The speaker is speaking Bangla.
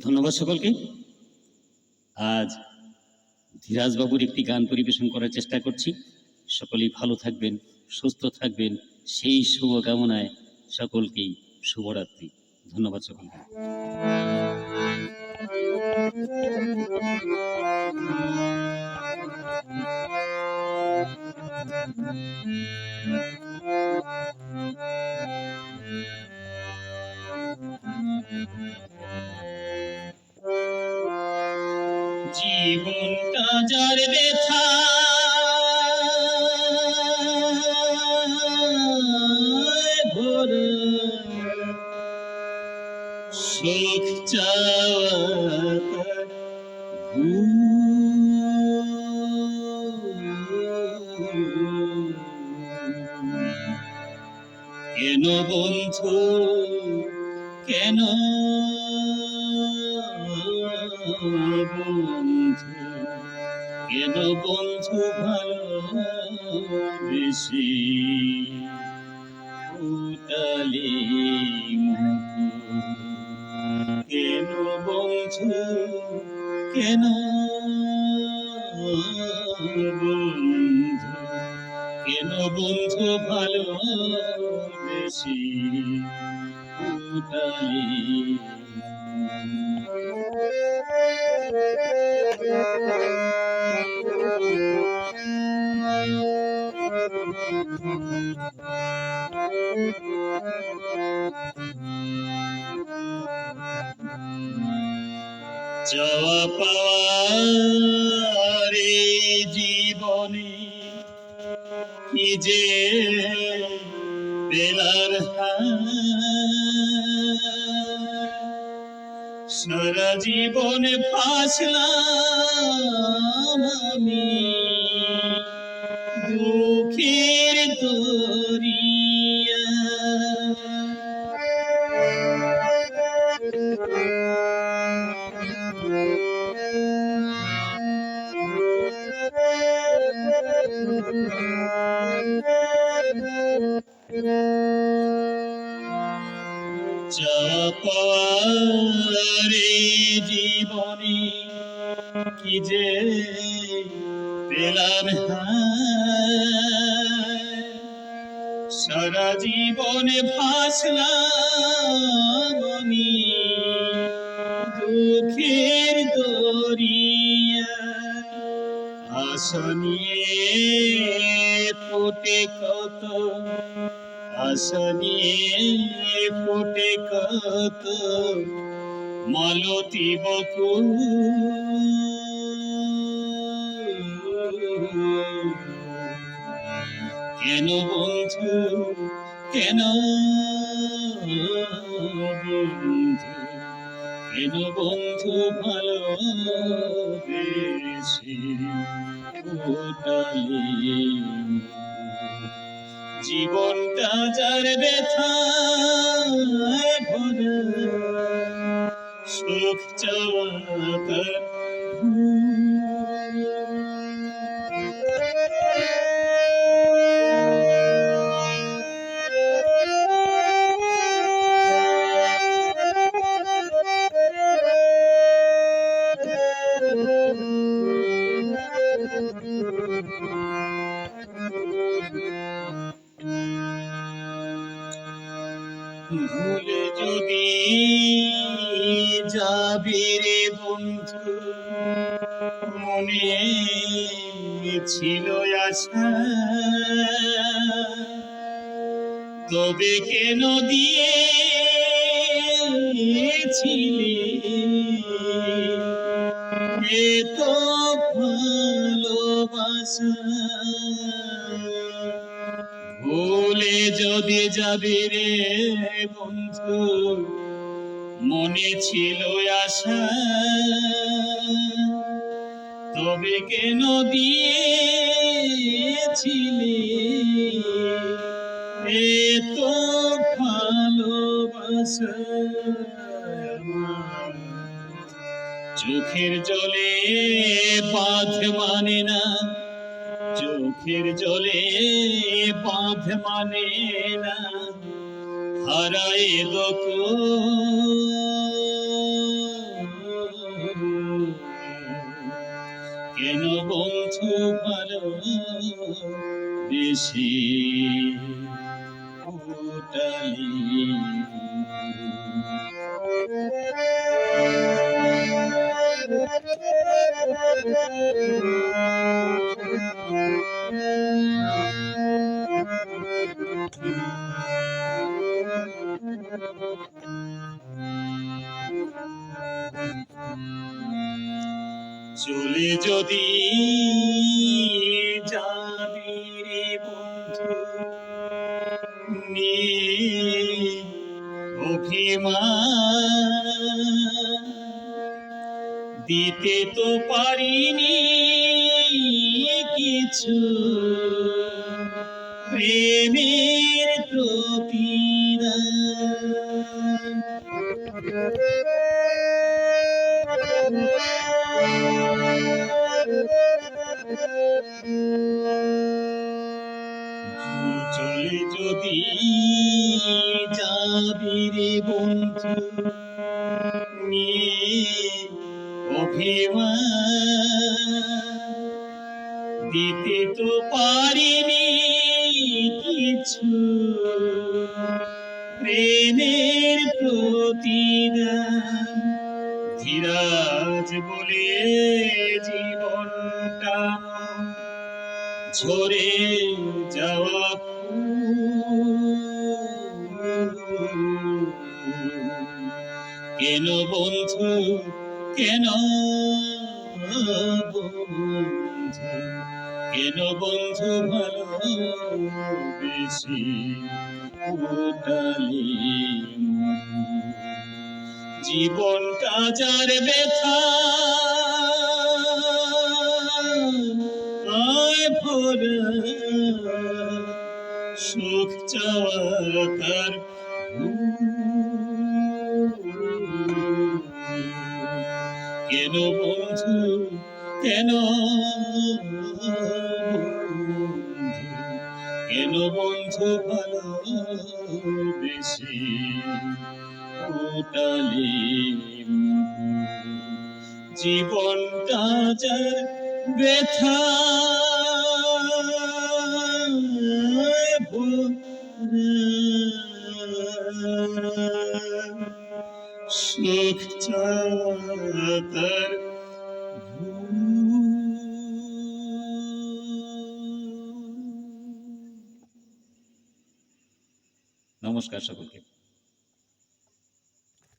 ধন্যবাদ সকলকে। আজ ধীরাজবাবুর একটি গান পরিবেশন করার চেষ্টা করছি। সকলেই ভালো থাকবেন, সুস্থ থাকবেন, সেই শুভকামনায় সকলকেই শুভরাত্রি। ধন্যবাদ সকলকে। জীবনটা যার ব্যথা। সুখ কেন বন্ধু কেন বন্ধু কেন বন্ধু ভালোবেসে? উতালি কেন বন্ধু কেন বন্ধু? কেন বন্ধু ভালোবেসে? উতালি চাওয়া পাওয়ারে জীবনে কি যে সারা জীবনে ফাসলাম আমি। দুঃখের দরিয়া চাপারে জীবনে কি যে পেলাম। সারা জীবনে ভাসলাম আমি দুঃখের দরিয়া আশা নিয়ে কত নিয়ে ফুটে কত মালতী বকুল। কেন বন্ধু কেন বন্ধু কেন বন্ধু ভালোবেসে উঠালি জীবনটা যার ব্যথা সুখ চাওয়া বন্ধু মনে ছিল আশা। তবে কেন দিয়েছিলে? এ তো ভালোবাসা। ভুলে যদি যাবি রে মনে ছিল আশা। তবে কেন দিয়েছিলে? এ তো ভালোবাসা চোখের জলে বাঁধ মানে না। চোখের জলে বাঁধ মানে না। হারায় দোক বেশি ওটালি চলে যদি দিতে তো পারিনি কিছু। প্রেমের প্রতিদান। চলে যদি যাবি রে বন্ধু দিতে তো পারিনি কিছু প্রেমের প্রতিদান ধীরাজ বলে জীবনটা ঝরে যাওয়া। কেন বন্ধু কেন বন্ধু? কেন বন্ধু ভালো বেশি উঠালি জীবনটা যার ব্যথা আয় ভরা সুখ চাওয়া কেন বন্ধু কেন কেন বন্ধু ভালো বেশি ওটালি জীবনটা যার ব্যথা? সুখ চাতার নমস্কার সকলকে